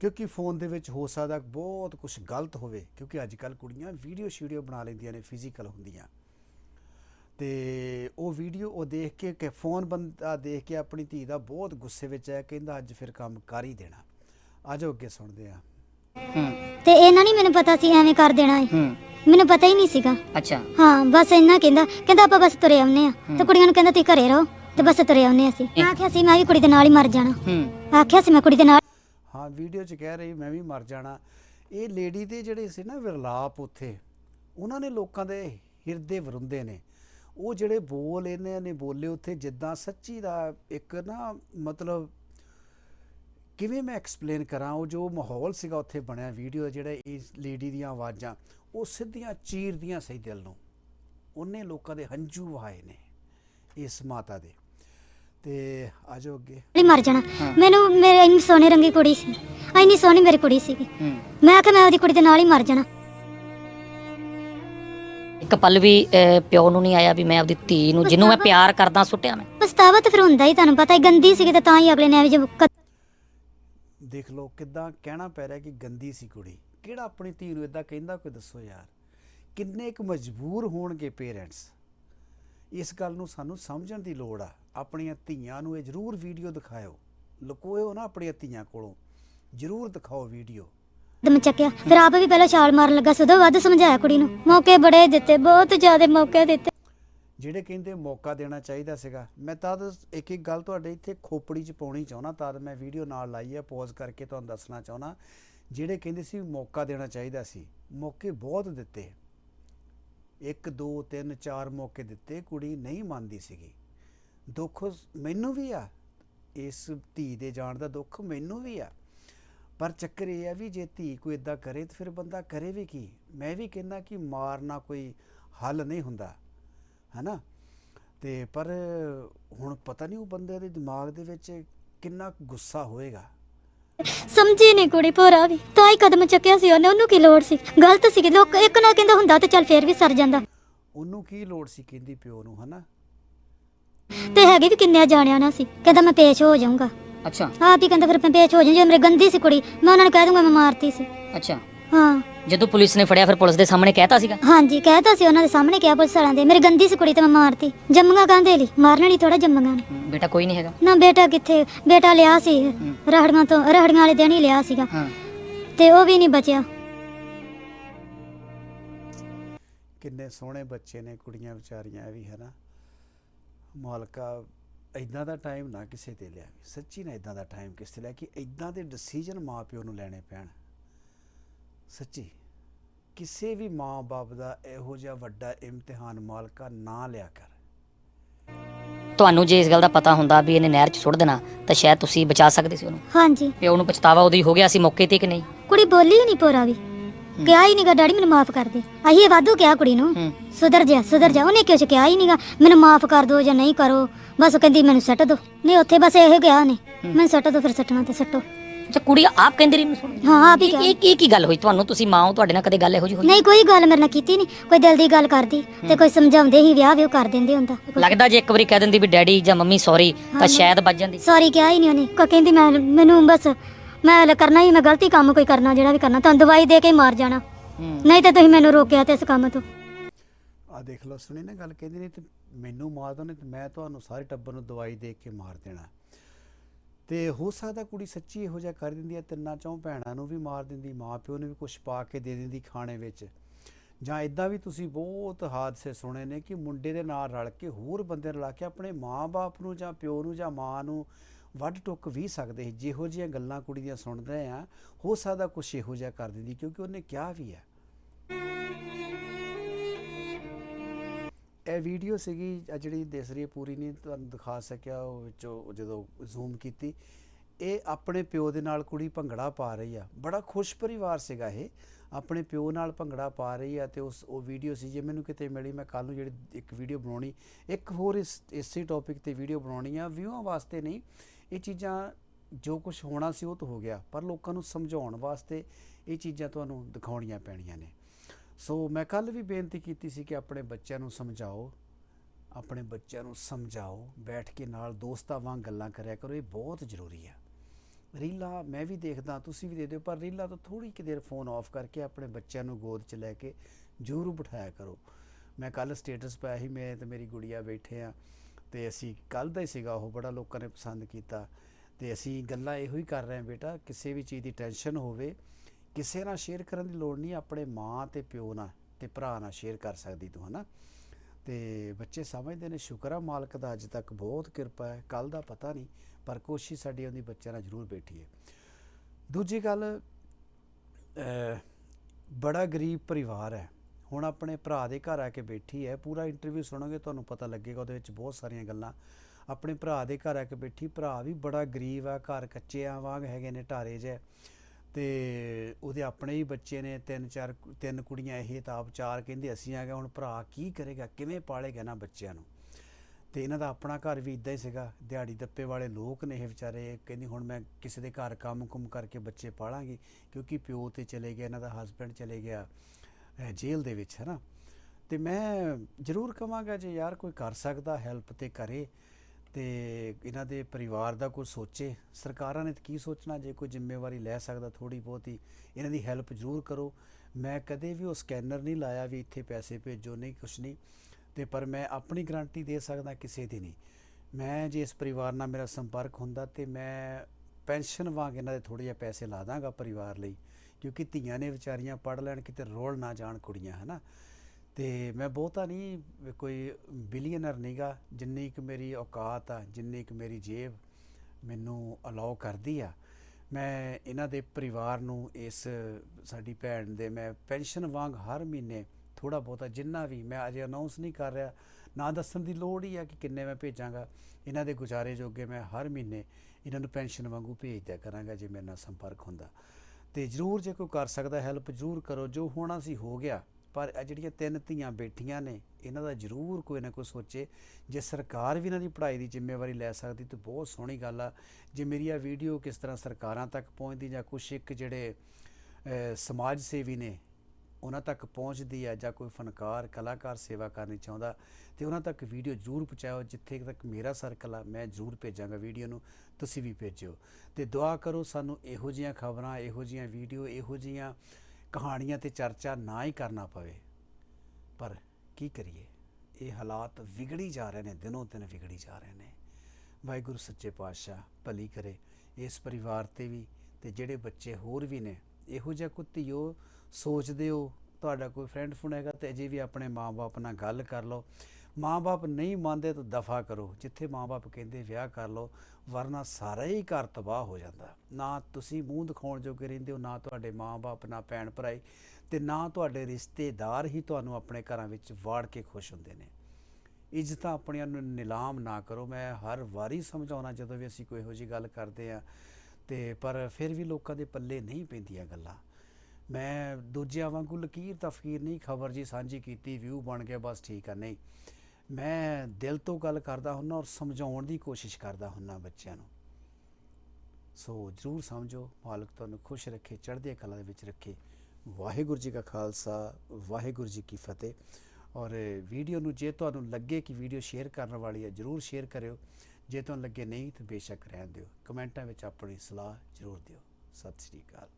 ਕਿਉਂਕਿ ਫੋਨ ਦੇ ਵਿੱਚ ਹੋ ਸਕਦਾ ਬਹੁਤ ਕੁਝ ਗਲਤ ਹੋਵੇ ਕਿਉਂਕਿ ਅੱਜ ਕੱਲ ਕੁੜੀਆਂ ਵੀਡੀਓ ਸ਼ੀਡੀਓ ਬਣਾ ਲੈਂਦੀਆਂ ਨੇ ਫਿਜ਼ੀਕਲ ਹੁੰਦੀਆਂ। ਤੇ ਉਹ ਵੀਡੀਓ ਉਹ ਦੇਖ ਕੇ ਕਿ ਫੋਨ ਬੰਦਾ ਦੇਖ ਕੇ ਆਪਣੀ ਧੀ ਦਾ ਬਹੁਤ ਗੁੱਸੇ ਵਿੱਚ ਆਇਆ ਕਹਿੰਦਾ ਅੱਜ ਫਿਰ ਕੰਮ ਕਰ ਹੀ ਦੇਣਾ। ਆਜੋ ਅੱਗੇ ਸੁਣਦੇ ਆ ਹੂੰ। ਤੇ ਇਹਨਾਂ ਨਹੀਂ ਮੈਨੂੰ ਪਤਾ ਸੀ ਐਵੇਂ ਕਰ ਦੇਣਾ ਹੈ ਹੂੰ। ਮੈਨੂੰ ਪਤਾ ਹੀ ਨਹੀਂ ਸੀਗਾ। ਅੱਛਾ। ਹਾਂ ਬਸ ਇੰਨਾ ਕਹਿੰਦਾ ਕਹਿੰਦਾ ਆਪਾਂ ਬਸ ਤੁਰੇ ਆਉਨੇ ਆ ਤੇ ਕੁੜੀਆਂ ਨੂੰ ਕਹਿੰਦਾ ਤੁਸੀਂ ਘਰੇ ਰਹੋ। ਤੇ ਬਸ ਤੁਰੇ ਆਉਨੇ ਅਸੀਂ। ਮੈਂ ਆਖਿਆ ਸੀ ਮੈਂ ਵੀ ਕੁੜੀ ਦੇ ਨਾਲ ਹੀ ਮਰ ਜਾਣਾ। ਹੂੰ। ਆਖਿਆ ਸੀ ਮੈਂ ਕੁੜੀ ਦੇ ਨਾਲ ਹਾਂ ਵੀਡੀਓ 'ਚ ਕਹਿ ਰਹੀ ਮੈਂ ਵੀ ਮਰ ਜਾਣਾ। ਇਹ ਲੇਡੀ ਦੇ ਜਿਹੜੇ ਸੀ ਨਾ ਵਿਰਲਾਪ ਉੱਥੇ ਉਹਨਾਂ ਨੇ ਲੋਕਾਂ ਦੇ ਹਿਰਦੇ ਵਰੁੰਦੇ ਨੇ। ਉਹ ਜਿਹੜੇ ਬੋਲ ਇਹਨਾਂ ਨੇ ਬੋਲੇ ਉੱਥੇ ਜਿੱਦਾਂ ਸੱਚੀ ਦਾ ਇੱਕ ਨਾ ਮਤਲਬ ਕਿਵੇਂ ਮੈਂ ਐਕਸਪਲੇਨ ਕਰਾਂ ਉਹ ਜੋ ਮਾਹੌਲ ਸੀਗਾ ਉੱਥੇ ਬਣਿਆ ਵੀਡੀਓ ਜਿਹੜੇ ਇਸ ਲੇਡੀ ਦੀਆਂ ਆਵਾਜ਼ਾਂ ਉਹ ਸਿੱਧੀਆਂ ਚੀਰਦੀਆਂ ਸਹੀ ਦਿਲ ਨੂੰ। ਉਹਨੇ ਲੋਕਾਂ ਦੇ ਹੰਝੂ ਵਹਾਏ ਨੇ ਇਸ ਮਾਤਾ ਦੇ। ਤੇ ਆਜੋ ਅੱਗੇ। ਹੀ ਮਰ ਜਾਣਾ। ਮੈਨੂੰ ਮੇਰੇ ਇੰਨੀ ਸੋਹਣੀ ਰੰਗੀ ਕੁੜੀ ਸੀ। ਇੰਨੀ ਸੋਹਣੀ ਮੇਰੀ ਕੁੜੀ ਸੀਗੀ। ਮੈਂ ਆਖਿਆ ਮੈਂ ਉਹਦੀ ਕੁੜੀ ਦੇ ਨਾਲ ਹੀ ਮਰ ਜਾਣਾ। ਇੱਕ ਪਲ ਵੀ ਅਹ, ਪਿਓ ਨੂੰ ਨਹੀਂ ਆਇਆ ਵੀ ਮੈਂ ਆਪਦੀ ਧੀ ਨੂੰ ਜਿਹਨੂੰ ਮੈਂ ਪਿਆਰ ਕਰਦਾ ਸੁੱਟਿਆ ਮੈਂ। ਪਛਤਾਵਾ ਤਾਂ ਫਿਰ ਹੁੰਦਾ ਹੀ ਤੁਹਾਨੂੰ ਪਤਾ ਹੀ ਗੰਦੀ ਸੀਗੀ ਤੇ ਤਾਂ ਹੀ ਅਗਲੇ ਨੇ ਐਵੇਂ ਜਿਹਾ ਕ- ਦੇਖ ਲਓ ਕਿਦਾਂ ਕਹਿਣਾ ਪੈ ਰਿਹਾ ਕਿ ਗੰਦੀ ਸੀ ਕੁੜੀ। ਕਿਹੜਾ ਆਪਣੀ ਧੀ ਨੂੰ ਇਦਾਂ ਕਹਿੰਦਾ ਕੋਈ ਦੱਸੋ ਯਾਰ। ਕਿੰਨੇ ਕੁ ਮਜਬੂਰ ਹੋਣਗੇ ਪੇਰੈਂਟਸ ਇਸ ਗੱਲ ਨੂੰ ਸਾਨੂੰ ਸਮਝਣ ਦੀ ਲੋੜ ਆ। ਆਪਣੀਆਂ ਧੀਆਂ ਨੂੰ ਇਹ ਜ਼ਰੂਰ ਵੀਡੀਓ ਦਿਖਾਇਓ। ਲੁਕੋਇਓ ਨਾ ਆਪਣੀਆਂ ਧੀਆਂ ਕੋਲੋਂ। ਜ਼ਰੂਰ ਦਿਖਾਓ ਵੀਡੀਓ ਦਮ ਚੱਕਿਆ ਫਿਰ ਆਪ ਵੀ ਪਹਿਲਾਂ ਛਾਲ ਮਾਰਨ ਲੱਗਾ ਸੀ ਉਦੋਂ ਵੱਧ ਸਮਝਾਇਆ ਕੁੜੀ ਨੂੰ। ਮੌਕੇ ਬੜੇ ਦਿੱਤੇ ਬਹੁਤ ਜ਼ਿਆਦਾ ਮੌਕੇ ਦਿੱਤੇ। ਜਿਹੜੇ ਕਹਿੰਦੇ ਮੌਕਾ ਦੇਣਾ ਚਾਹੀਦਾ ਸੀਗਾ ਮੈਂ ਤਦ ਇੱਕ ਇੱਕ ਗੱਲ ਤੁਹਾਡੇ ਇੱਥੇ ਖੋਪੜੀ 'ਚ ਪਾਉਣੀ ਚਾਹੁੰਦਾ ਤਦ ਮੈਂ ਵੀਡੀਓ ਨਾਲ ਲਾਈ ਹੈ ਪੌਜ਼ ਕਰਕੇ ਤੁਹਾਨੂੰ ਦੱਸਣਾ ਚਾਹੁੰਦਾ। ਜਿਹੜੇ ਕਹਿੰਦੇ ਸੀ ਮੌਕਾ ਦੇਣਾ ਚਾਹੀਦਾ ਸੀ ਮੌਕੇ ਬਹੁਤ ਦਿੱਤੇ। ਇੱਕ ਦੋ ਤਿੰਨ ਚਾਰ ਮੌਕੇ ਦਿੱਤੇ ਕੁੜੀ ਨਹੀਂ ਮੰਨਦੀ ਸੀਗੀ। ਦੁੱਖ ਮੈਨੂੰ ਵੀ ਆ ਇਸ ਧੀ ਦੇ ਜਾਣ ਦਾ ਦੁੱਖ ਮੈਨੂੰ ਵੀ ਆ। ਪਰ ਚੱਕਰ ਇਹ ਆ ਵੀ ਜੇ ਧੀ ਕੋਈ ਇਦਾਂ ਕਰੇ ਤਾਂ ਫਿਰ ਬੰਦਾ ਕਰੇ ਵੀ ਕੀ? ਮੈਂ ਵੀ ਕਹਿੰਦਾ ਕਿ ਮਾਰਨਾ ਕੋਈ ਹੱਲ ਨਹੀਂ ਹੁੰਦਾ ਹੈਨਾ? ਤੇ ਪਰ ਹੁਣ ਪਤਾ ਨਹੀਂ ਉਹ ਬੰਦੇ ਦੇ ਦਿਮਾਗ ਦੇ ਵਿੱਚ ਕਿੰਨਾ ਗੁੱਸਾ ਹੋਏਗਾ। ਸਮਝੀ ਨਹੀਂ ਕੁੜੀ ਭੋਰਾ ਵੀ ਤਾਂ ਹੀ ਕਦਮ ਚੱਕਿਆ ਸੀ ਉਹਨੇ ਉਹਨੂੰ ਕੀ ਲੋੜ ਸੀ? ਗਲਤ ਸੀ ਕਿ ਲੋਕ ਇੱਕ ਨਾ ਕਹਿੰਦਾ ਹੁੰਦਾ ਤੇ ਚੱਲ ਫੇਰ ਵੀ ਸਰ ਜਾਂਦਾ। ਉਹਨੂੰ ਕੀ ਲੋੜ ਸੀ ਕਹਿੰਦੀ ਪਿਓ ਨੂੰ ਹਨਾ? ਤੇ ਹੈਗੇ ਵੀ ਕਿੰਨੇ ਜਾਣਿਆ ਨਾ ਸੀ। ਕਹਿੰਦਾ ਮੈਂ ਪੇਸ਼ ਹੋ ਜਾਊਂਗਾ। ਅੱਛਾ। ਆਪ ਹੀ ਕਹਿੰਦਾ ਫਿਰ ਮੈਂ ਪੇਸ਼ ਹੋ ਜਾਊਂ ਜੇ ਮੇਰੇ ਗੰਦੀ ਸੀ ਕੁੜੀ ਮੈਂ ਉਹਨਾਂ ਨੂੰ ਕਹਿ ਦੂੰਗਾ ਮੈਂ ਮਾਰਤੀ ਸੀ। ਅੱਛਾ। ਹਾਂ। ਜਦੋਂ ਪੁਲਿਸ ਨੇ ਫੜਿਆ ਫਿਰ ਪੁਲਿਸ ਦੇ ਸਾਹਮਣੇ ਕਹਿਤਾ ਸੀਗਾ? ਹਾਂਜੀ ਕਹਿਤਾ ਸੀ ਉਹਨਾਂ ਦੇ ਸਾਹਮਣੇ ਕਿਹਾ ਪੁਲਿਸ ਵਾਲਿਆਂ ਦੇ ਮੇਰੀ ਗੰਦੀ ਸੀ ਕੁੜੀ ਤੇ ਮੈਂ ਮਾਰਤੀ। ਜੰਮੀਆਂ ਕਾਂਦੇ ਲਈ? ਮਾਰਨ ਲਈ ਥੋੜਾ ਜੰਮੀਆਂ ਨੇ। ਬੇਟਾ ਕੋਈ ਨਹੀਂ ਹੈਗਾ। ਨਾ ਬੇਟਾ ਕਿੱਥੇ ਬੇਟਾ ਲਿਆ ਸੀ। ਰਹੜੀਆਂ ਤੋਂ ਰਹੜੀਆਂ ਵਾਲੇ ਦਿਨ ਹੀ ਲਿਆ ਸੀਗਾ। ਹਾਂ। ਤੇ ਉਹ ਵੀ ਨਹੀਂ ਬਚਿਆ। ਕਿੰਨੇ ਸੋਹਣੇ ਬੱਚੇ ਨੇ ਕੁੜੀਆਂ ਵਿਚਾਰੀਆਂ ਇਹ ਵੀ ਹਨਾ ਮਾਲਕਾ ਇਦਾਂ ਦਾ ਟਾਈਮ ਨਾ ਕਿਸੇ ਤੇ ਲਿਆ ਸੱਚੀ ਨਾ ਇਦਾਂ ਦਾ ਟਾਈਮ ਕਿਸੇ ਤੇ ਲਿਆ ਕਿ ਇਦਾਂ ਦੇ ਡਿਸੀਜਨ ਮਾਪਿਓ ਨੂੰ ਲੈਣੇ ਪੈਣ। ਸੱਚੀ ਕਿਸੇ ਵੀ ਮਾਂ-ਬਾਪ ਦਾ ਇਹੋ ਜਿਹਾ ਵੱਡਾ ਇਮਤਿਹਾਨ ਮਾਲਕਾ ਨਾ ਲਿਆ ਕਰ। ਤੁਹਾਨੂੰ ਜੇ ਇਸ ਗੱਲ ਦਾ ਪਤਾ ਹੁੰਦਾ ਵੀ ਇਹਨੇ ਨਹਿਰ 'ਚ ਸੁੱਟ ਦੇਣਾ ਤਾਂ ਸ਼ਾਇਦ ਤੁਸੀਂ ਬਚਾ ਸਕਦੇ ਸੀ ਉਹਨੂੰ। ਹਾਂਜੀ। ਪਿਓ ਨੂੰ ਪਛਤਾਵਾ ਉਹਦੀ ਹੋ ਗਿਆ ਸੀ ਮੌਕੇ ਤੇ ਕਿ ਨਹੀਂ? ਕੁੜੀ ਬੋਲੀ ਹੀ ਨਹੀਂ ਪੋਰਾ ਵੀ। ਕਿਹਾ ਹੀ ਨਹੀਂਗਾ ਡੈਡੀ ਮੈਨੂੰ ਮਾਫ ਕਰ ਦੇ। ਅਹੀਂ ਵਾਧੂ ਕਿਹਾ ਕੁੜੀ ਨੂੰ। ਹੂੰ। ਸੁਧਰ ਜਾ ਸੁਧਰ ਜਾ। ਉਹਨੇ ਕੁਛ ਕਿਹਾ ਹੀ ਨਹੀਂਗਾ ਮੈਨੂੰ ਮਾਫ ਕਰ ਦੋ ਜਾਂ ਨਹੀਂ ਕਰੋ। ਬਸ ਉਹ ਕਹਿੰਦੀ ਮੈਨੂੰ ਸੱਟ ਦੋ। ਨਹੀਂ ਉੱਥੇ ਬਸ ਇਹ ਗਿਆ ਨੇ ਮੈਨੂੰ ਸੱਟ ਦੋ ਫਿਰ ਸੱਟਣਾ ਤੇ ਸੱਟੋ। ਅੱਛਾ ਕੁੜੀ ਆਪ ਕਹਿੰਦੀ ਰਹੀ ਮੈਨੂੰ ਸੁਣ ਹਾਂ ਆਪ ਹੀ ਕਿਹਾ ਇਹ ਕੀ ਕੀ ਗੱਲ ਹੋਈ? ਤੁਹਾਨੂੰ ਤੁਸੀਂ ਮਾਂ ਹੋ ਤੁਹਾਡੇ ਨਾਲ ਕਦੇ ਗੱਲ ਇਹੋ ਜਿਹੀ ਹੋਈ? ਨਹੀਂ ਕੋਈ ਗੱਲ ਮੇਰੇ ਨਾਲ ਕੀਤੀ ਨਹੀਂ। ਕੋਈ ਦਿਲ ਦੀ ਗੱਲ ਕਰਦੀ ਤੇ ਕੋਈ ਸਮਝਾਉਂਦੇ ਹੀ ਵਿਆਹ ਵੀ ਉਹ ਕਰ ਦਿੰਦੇ ਹੁੰਦਾ। ਲੱਗਦਾ ਜੇ ਇੱਕ ਵਾਰੀ ਕਹਿ ਦਿੰਦੀ ਵੀ ਡੈਡੀ ਜਾਂ ਮੰਮੀ ਸੌਰੀ ਤਾਂ ਸ਼ਾਇਦ ਬਚ ਜਾਂਦੀ। ਸੌਰੀ ਕਿਹਾ ਹੀ ਨਹੀਂ ਉਹਨੇ। ਕੋ ਕਹਿੰਦੀ ਮੈਂ ਮੈਨੂੰ ਬਸ ਮੈਂ ਹਲੇ ਕਰਨਾ ਹੀ ਮੈਂ ਗਲਤੀ ਕੰਮ ਕੋਈ ਕਰਨਾ ਜਿਹੜਾ ਵੀ ਕਰਨਾ ਤੁਹਾਨੂੰ ਦਵਾਈ ਦੇ ਕੇ ਹੀ ਮਾਰ ਜਾਣਾ। ਨਹੀਂ ਤੇ ਤੁਸੀਂ ਮੈਨੂੰ ਰੋਕਿਆ ਤੇ ਇਸ ਕੰਮ ਤੋਂ। ਆ ਦੇਖ ਲਓ ਸੁਣੀ ਨਾ ਗੱਲ ਕਹਿੰਦੀ ਨਹੀਂ ਤੇ ਮੈਨੂੰ ਮਾਰ ਦੋ ਨਹੀਂ ਤੇ ਮੈਂ ਤੁਹਾਨੂੰ ਸਾਰੇ ਟੱਬਰ ਨੂੰ ਦਵਾਈ ਦੇ ਕੇ ਮਾਰ ਦੇਣਾ। ਤੇ ਹੋ ਸਕਦਾ ਕੁੜੀ ਸੱਚੀ ਇਹੋ ਜਿਹਾ ਕਰ ਦਿੰਦੀ ਹੈ ਤਿੰਨਾਂ ਚੌਂ ਭੈਣਾਂ ਨੂੰ ਵੀ ਮਾਰ ਦਿੰਦੀ ਮਾਂ ਪਿਓ ਨੂੰ ਵੀ ਕੁਝ ਪਾ ਕੇ ਦੇ ਦਿੰਦੀ ਖਾਣੇ ਵਿੱਚ। ਜਾਂ ਇਦਾਂ ਵੀ ਤੁਸੀਂ ਬਹੁਤ ਹਾਦਸੇ ਸੁਣੇ ਨੇ ਕਿ ਮੁੰਡੇ ਦੇ ਨਾਲ ਰਲ ਕੇ ਹੋਰ ਬੰਦੇ ਰਲਾ ਕੇ ਆਪਣੇ ਮਾਂ-ਬਾਪ ਨੂੰ ਜਾਂ ਪਿਓ ਨੂੰ ਜਾਂ ਮਾਂ ਨੂੰ ਵੱਢ ਟੁੱਕ ਵੀ ਸਕਦੇ ਸੀ, ਜਿਹੋ ਜਿਹੀਆਂ ਗੱਲਾਂ ਕੁੜੀ ਦੀਆਂ ਸੁਣਦੇ ਆ, ਹੋ ਸਕਦਾ ਕੁਝ ਇਹੋ ਜਿਹਾ ਕਰ ਦਿੰਦੀ, ਕਿਉਂਕਿ ਉਹਨੇ ਕਿਹਾ ਵੀ ਹੈ ਇਹ ਵੀਡੀਓ ਸੀਗੀ ਜਿਹੜੀ ਦਿਸ ਰਹੀ ਪੂਰੀ ਨਹੀਂ, ਤੁਹਾਨੂੰ ਦਿਖਾ ਸਕਿਆ, ਉਹ ਵਿੱਚੋਂ ਜਦੋਂ ਜ਼ੂਮ ਕੀਤੀ। ਇਹ ਆਪਣੇ ਪਿਓ ਦੇ ਨਾਲ ਕੁੜੀ ਭੰਗੜਾ ਪਾ ਰਹੀ ਆ। ਬੜਾ ਖੁਸ਼ ਪਰਿਵਾਰ ਸੀਗਾ ਇਹ। ਆਪਣੇ ਪਿਓ ਨਾਲ ਭੰਗੜਾ ਪਾ ਰਹੀ ਆ ਤੇ ਉਸ, ਉਹ ਵੀਡੀਓ ਸੀ, ਜੇ ਮੈਨੂੰ ਕਿਤੇ ਮਿਲੀ, ਮੈਂ ਕੱਲ ਨੂੰ ਜਿਹੜੀ ਇੱਕ ਵੀਡੀਓ ਬਣਾਉਣੀ, ਇੱਕ ਹੋਰ ਇਸ, ਇਸੇ ਟੌਪਿਕ ਤੇ ਵੀਡੀਓ ਬਣਾਉਣੀ ਆ, ਵਿਊਆਂ ਵਾਸਤੇ ਨਹੀਂ ਇਹ ਚੀਜ਼ਾਂ ਜੋ ਕੁਝ ਹੋਣਾ ਸੀ ਉਹ ਤਾਂ ਹੋ ਗਿਆ, ਪਰ ਲੋਕਾਂ ਨੂੰ ਸਮਝਾਉਣ ਵਾਸਤੇ ਇਹ ਚੀਜ਼ਾਂ ਤੁਹਾਨੂੰ ਦਿਖਾਉਣੀਆਂ ਪੈਣੀਆਂ ਨੇ। ਸੋ ਮੈਂ ਕੱਲ ਵੀ ਬੇਨਤੀ ਕੀਤੀ ਸੀ ਕਿ ਆਪਣੇ ਬੱਚਿਆਂ ਨੂੰ ਸਮਝਾਓ, ਆਪਣੇ ਬੱਚਿਆਂ ਨੂੰ ਸਮਝਾਓ, ਬੈਠ ਕੇ ਨਾਲ ਦੋਸਤਾਂ ਵਾਂਗ ਗੱਲਾਂ ਕਰਿਆ ਕਰੋ, ਇਹ ਬਹੁਤ ਜ਼ਰੂਰੀ ਆ। ਰੀਲਾਂ ਮੈਂ ਵੀ ਦੇਖਦਾ, ਤੁਸੀਂ ਵੀ ਦੇ ਦਿਓ ਪਰ ਰੀਲਾਂ ਤੋਂ ਥੋੜੀ ਕਿ ਦੇਰ ਫੋਨ ਆਫ ਕਰਕੇ ਆਪਣੇ ਬੱਚਿਆਂ ਨੂੰ ਗੋਦ 'ਚ ਲੈ ਕੇ ਜ਼ਰੂਰ ਬਿਠਾਇਆ ਕਰੋ। ਮੈਂ ਕੱਲ ਸਟੇਟਸ ਪਾਇਆ ਸੀ, ਮੈਂ ਤੇ ਮੇਰੀ ਗੁੜੀਆ ਬੈਠੇ ਆ। ਤੇ ਅਸੀਂ ਕੱਲ ਦਾ ਹੀ ਸੀਗਾ ਉਹ, ਬੜਾ ਲੋਕਾਂ ਨੇ ਪਸੰਦ ਕੀਤਾ। ਤੇ ਅਸੀਂ ਗੱਲਾਂ ਇਹੋ ਹੀ ਕਰ ਰਹੇ ਹਾਂ ਬੇਟਾ, ਕਿਸੇ ਵੀ ਚੀਜ਼ ਦੀ ਟੈਨਸ਼ਨ ਹੋਵੇ, ਕਿਸੇ ਨਾਲ ਸ਼ੇਅਰ ਕਰਨ ਦੀ ਲੋੜ ਨਹੀਂ, ਆਪਣੇ ਮਾਂ ਤੇ ਪਿਓ ਨਾਲ ਤੇ ਭਰਾ ਨਾਲ ਸ਼ੇਅਰ ਕਰ ਸਕਦੀ ਤੂੰ, ਹਨਾ? ਤੇ ਬੱਚੇ ਸਮਝਦੇ ਨੇ, ਸ਼ੁਕਰ ਆ ਮਾਲਕ ਦਾ ਅੱਜ ਤੱਕ ਬਹੁਤ ਕਿਰਪਾ ਹੈ, ਕੱਲ ਦਾ ਪਤਾ ਨਹੀਂ, ਪਰ ਕੋਸ਼ਿਸ਼ ਸਾਡੀ ਉਹਦੀ ਬੱਚਿਆਂ ਨਾਲ ਜ਼ਰੂਰ ਬੈਠੀ ਹੈ ਦੂਜੀ ਗੱਲ ਬੜਾ ਗਰੀਬ ਪਰਿਵਾਰ ਹੈ। ਹੁਣ ਆਪਣੇ ਭਰਾ ਦੇ ਘਰ ਆ ਕੇ ਬੈਠੀ ਹੈ, ਪੂਰਾ ਇੰਟਰਵਿਊ ਸੁਣੋਗੇ ਤੁਹਾਨੂੰ ਪਤਾ ਲੱਗੇਗਾ ਉਹਦੇ ਵਿੱਚ ਬਹੁਤ ਸਾਰੀਆਂ ਗੱਲਾਂ। ਆਪਣੇ ਭਰਾ ਦੇ ਘਰ ਆ ਕੇ ਬੈਠੀ, ਭਰਾ ਵੀ ਬੜਾ ਗਰੀਬ ਆ, ਘਰ ਕੱਚਿਆਂ ਵਾਂਗ ਹੈਗੇ ਨੇ ਢਾਰੇ ਜੇ ਤੇ ਉਹਦੇ ਆਪਣੇ ਹੀ ਬੱਚੇ ਨੇ, ਤਿੰਨ ਚਾਰ, ਤਿੰਨ ਕੁੜੀਆਂ ਇਹ ਤਾਂ ਆਪ ਚਾਰ ਕਹਿੰਦੇ, ਅਸੀਂ ਆ ਗਏ, ਹੁਣ ਭਰਾ ਕੀ ਕਰੇਗਾ, ਕਿਵੇਂ ਪਾਲੇਗਾ ਨਾ ਬੱਚਿਆਂ ਨੂੰ? ਤੇ ਇਹਨਾਂ ਦਾ ਆਪਣਾ ਘਰ ਵੀ ਇਦਾਂ ਹੀ ਸੀਗਾ, ਦਿਹਾੜੀ ਦੱਪੇ ਵਾਲੇ ਲੋਕ ਨੇ ਇਹ ਵਿਚਾਰੇ, ਕਹਿੰਦੀ ਹੁਣ ਮੈਂ ਕਿਸੇ ਦੇ ਘਰ ਕੰਮ-ਕੁਮ ਕਰਕੇ ਬੱਚੇ ਪਾਲਾਂਗੀ, ਕਿਉਂਕਿ ਪਿਓ ਤੇ ਚਲੇ ਗਿਆ, ਇਹਨਾਂ ਦਾ ਹਸਬੰਡ ਚਲੇ ਗਿਆ। ਜੇਲ੍ਹ ਦੇ ਵਿੱਚ ਹੈ ਨਾ ਤੇ ਮੈਂ ਜ਼ਰੂਰ ਕਹਾਂਗਾ ਜੇ ਯਾਰ ਕੋਈ ਕਰ ਸਕਦਾ, ਹੈਲਪ ਤੇ ਕਰੇ ਤੇ ਇਹਨਾਂ ਦੇ ਪਰਿਵਾਰ ਦਾ ਕੁਝ ਸੋਚੇ। ਸਰਕਾਰਾਂ ਨੇ ਤਾਂ ਕੀ ਸੋਚਣਾ? ਜੇ ਕੋਈ ਜ਼ਿੰਮੇਵਾਰੀ ਲੈ ਸਕਦਾ ਥੋੜੀ ਬਹੁਤੀ, ਇਹਨਾਂ ਦੀ ਹੈਲਪ ਜ਼ਰੂਰ ਕਰੋ। ਮੈਂ ਕਦੇ ਵੀ ਉਹ ਸਕੈਨਰ ਨਹੀਂ ਲਾਇਆ ਵੀ ਇੱਥੇ ਪੈਸੇ ਭੇਜੋ, ਨਹੀਂ ਕੁਛ ਨਹੀਂ। ਤੇ ਪਰ ਮੈਂ ਆਪਣੀ ਗਾਰੰਟੀ ਦੇ ਸਕਦਾ ਕਿਸੇ ਦੀ ਨਹੀਂ। ਮੈਂ ਜੇ ਇਸ ਪਰਿਵਾਰ ਨਾਲ ਮੇਰਾ ਸੰਪਰਕ ਹੁੰਦਾ ਤੇ ਮੈਂ ਪੈਨਸ਼ਨ ਵਾਂਗ ਇਹਨਾਂ ਦੇ ਥੋੜੇ ਜਿਹਾ ਪੈਸੇ ਲਾ ਦਾਂਗਾ ਪਰਿਵਾਰ ਲਈ। ਕਿਉਂਕਿ ਧੀਆਂ ਨੇ ਵਿਚਾਰੀਆਂ ਪੜ ਲੈਣ, ਕਿਤੇ ਰੋਲ ਨਾ ਜਾਣ ਕੁੜੀਆਂ, ਹਨਾ? ਤੇ ਮੈਂ ਬਹੁਤਾ ਨਹੀਂ, ਕੋਈ ਬਿਲੀਅਨਰ ਨਹੀਂਗਾ, ਜਿੰਨੀ ਕੁ ਮੇਰੀ ਔਕਾਤ ਆ, ਜਿੰਨੀ ਕੁ ਮੇਰੀ ਜੇਬ ਮੈਨੂੰ ਅਲਾਉ ਕਰਦੀ ਆ। ਮੈਂ ਇਹਨਾਂ ਦੇ ਪਰਿਵਾਰ ਨੂੰ ਇਸ ਸਾਡੀ ਭੈਣ ਦੇ, ਮੈਂ ਪੈਨਸ਼ਨ ਵਾਂਗ ਹਰ ਮਹੀਨੇ ਥੋੜਾ ਬਹੁਤਾ ਜਿੰਨਾ ਵੀ ਮੈਂ ਅਜੇ ਅਨਾਉਂਸ ਨਹੀਂ ਕਰ ਰਿਹਾ, ਨਾ ਦੱਸਣ ਦੀ ਲੋੜ ਹੀ ਆ ਕਿ ਕਿੰਨੇ ਮੈਂ ਭੇਜਾਂਗਾ। ਇਹਨਾਂ ਦੇ ਗੁਜ਼ਾਰੇ ਜੋਗੇ ਮੈਂ ਹਰ ਮਹੀਨੇ ਇਹਨਾਂ ਨੂੰ ਪੈਨਸ਼ਨ ਵਾਂਗੂ ਭੇਜ ਕਰਾਂਗਾ ਜੇ ਮੇਰੇ ਨਾਲ ਸੰਪਰਕ ਹੁੰਦਾ। ਤੇ ਜਰੂਰ ਜੇ ਕੋਈ ਕਰ ਸਕਦਾ ਹੈਲਪ ਜਰੂਰ ਕਰੋ, ਜੋ ਹੋਣਾ ਸੀ ਹੋ ਗਿਆ। ਪਰ ਇਹ ਜਿਹੜੀਆਂ ਤਿੰਨ ਧੀਆਂ ਬੈਠੀਆਂ ਨੇ, ਇਹਨਾਂ ਦਾ ਜਰੂਰ ਕੋਈ ਨਾ ਕੋਈ ਸੋਚੇ। ਜੇ ਸਰਕਾਰ ਵੀ ਇਹਨਾਂ ਦੀ ਪੜ੍ਹਾਈ ਦੀ ਜ਼ਿੰਮੇਵਾਰੀ ਲੈ ਸਕਦੀ, ਤਾਂ ਬਹੁਤ ਸੋਹਣੀ ਗੱਲ ਆ। ਜੇ ਮੇਰੀ ਆ ਵੀਡੀਓ ਕਿਸ ਤਰ੍ਹਾਂ ਸਰਕਾਰਾਂ ਤੱਕ ਪਹੁੰਚਦੀ ਜਾਂ ਕੁਛ ਇੱਕ ਜਿਹੜੇ ਸਮਾਜ ਸੇਵੀ ਨੇ ਉਹਨਾਂ ਤੱਕ ਪਹੁੰਚਦੀ ਹੈ ਜਾਂ ਕੋਈ ਫਨਕਾਰ, ਕਲਾਕਾਰ ਸੇਵਾ ਕਰਨੀ ਚਾਹੁੰਦਾ, ਤੇ ਉਹਨਾਂ ਤੱਕ ਵੀਡੀਓ ਜ਼ਰੂਰ ਪਹੁੰਚਾਓ ਜਿੱਥੇ ਤੱਕ ਮੇਰਾ ਸਰਕਲ ਆ, ਮੈਂ ਜ਼ਰੂਰ ਭੇਜਾਂਗਾ ਵੀਡੀਓ ਨੂੰ, ਤੁਸੀਂ ਵੀ ਭੇਜਿਓ। ਤੇ ਦੁਆ ਕਰੋ, ਸਾਨੂੰ ਇਹੋ ਜੀਆਂ ਖਬਰਾਂ, ਇਹੋ ਜੀਆਂ ਵੀਡੀਓ ਇਹੋ ਜੀਆਂ ਕਹਾਣੀਆਂ ਤੇ ਚਰਚਾ ਨਾ ਹੀ ਕਰਨਾ ਪਵੇ। ਪਰ ਕੀ ਕਰੀਏ? ਇਹ ਹਾਲਾਤ ਵਿਗੜੀ ਜਾ ਰਹੇ ਨੇ, ਦਿਨੋਂ ਦਿਨ ਵਿਗੜੀ ਜਾ ਰਹੇ ਨੇ। ਵਾਹਿਗੁਰੂ ਸੱਚੇ ਪਾਤਸ਼ਾਹ, ਭਲੀ ਕਰੇ। ਇਸ ਪਰਿਵਾਰ ਤੇ ਵੀ ਤੇ ਜਿਹੜੇ ਬੱਚੇ ਹੋਰ ਵੀ ਨੇ ਇਹੋ ਜਿਹਾ ਕੋਈ ਧੀਓ ਸੋਚਦੇ ਹੋ? ਤੁਹਾਡਾ ਕੋਈ ਫਰੈਂਡ ਫੁੰਡ ਹੈਗਾ ਤੇ ਅਜੇ ਵੀ ਆਪਣੇ ਮਾਪੇ ਨਾਲ ਗੱਲ ਕਰ ਲਓ। ਮਾਪੇ ਨਹੀਂ ਮੰਨਦੇ ਤਾਂ ਦਫਾ ਕਰੋ। ਜਿੱਥੇ ਮਾਪੇ ਕਹਿੰਦੇ ਵਿਆਹ ਕਰ ਲਓ, ਵਰਨਾ ਸਾਰਾ ਹੀ ਘਰ ਤਬਾਹ ਹੋ ਜਾਂਦਾ। ਨਾ ਤੁਸੀਂ ਮੂੰਹ ਦਿਖਾਉਣ ਜੋਗੇ ਰਹਿੰਦੇ ਹੋ, ਨਾ ਤੁਹਾਡੇ ਮਾਪੇ ਨਾ ਭੈਣ ਭਰਾਈ ਤੇ ਨਾ ਤੁਹਾਡੇ ਰਿਸ਼ਤੇਦਾਰ ਹੀ ਤੁਹਾਨੂੰ ਆਪਣੇ ਘਰਾਂ ਵਿੱਚ ਵਾੜ ਕੇ ਖੁਸ਼ ਹੁੰਦੇ ਨੇ। ਇੱਜ਼ਤਾਂ ਆਪਣੀਆਂ ਨੂੰ ਨਿਲਾਮ ਨਾ ਕਰੋ। ਮੈਂ ਹਰ ਵਾਰੀ ਸਮਝਾਉਣਾ ਜਦੋਂ ਵੀ ਅਸੀਂ ਕੋਈ ਇਹੋ ਜੀ ਗੱਲ ਕਰਦੇ ਆ ਤੇ ਪਰ ਫਿਰ ਵੀ ਲੋਕਾਂ ਦੇ ਪੱਲੇ ਨਹੀਂ ਪੈਂਦੀਆਂ ਗੱਲਾਂ। ਮੈਂ ਦੂਜਿਆਂ ਵਾਂਗੂ ਲਕੀਰ ਤਫਕੀਰ ਨਹੀਂ, ਖਬਰ ਜੀ ਸਾਂਝੀ ਕੀਤੀ ਵਿਊ ਬਣ ਗਿਆ, ਬਸ ਠੀਕ ਆ, ਨਹੀਂ। ਮੈਂ ਦਿਲ ਤੋਂ ਗੱਲ ਕਰਦਾ ਹੁੰਨਾ ਔਰ ਸਮਝਾਉਣ ਦੀ ਕੋਸ਼ਿਸ਼ ਕਰਦਾ ਹੁੰਨਾ ਬੱਚਿਆਂ ਨੂੰ। ਸੋ ਜਰੂਰ ਸਮਝੋ, ਮਾਲਕ ਤੁਹਾਨੂੰ ਖੁਸ਼ ਰੱਖੇ ਚੜ੍ਹਦੀ ਕਲਾ ਦੇ ਵਿੱਚ ਰੱਖੇ। ਵਾਹਿਗੁਰੂ ਜੀ ਕਾ ਖਾਲਸਾ, ਵਾਹਿਗੁਰੂ ਜੀ ਕੀ ਫਤਿਹ। ਔਰ ਵੀਡੀਓ ਨੂੰ ਜੇ ਤੁਹਾਨੂੰ ਲੱਗੇ ਕਿ ਵੀਡੀਓ ਸ਼ੇਅਰ ਕਰਨ ਵਾਲੀ ਹੈ, ਜਰੂਰ ਸ਼ੇਅਰ ਕਰਿਓ। ਜੇ ਤੁਹਾਨੂੰ ਲੱਗੇ ਨਹੀਂ ਤਾਂ ਬੇਸ਼ੱਕ ਰਹਿਣ ਦਿਓ। ਕਮੈਂਟਾਂ ਵਿੱਚ ਆਪਣੀ ਸਲਾਹ ਜਰੂਰ ਦਿਓ। ਸਤਿ ਸ੍ਰੀ ਅਕਾਲ।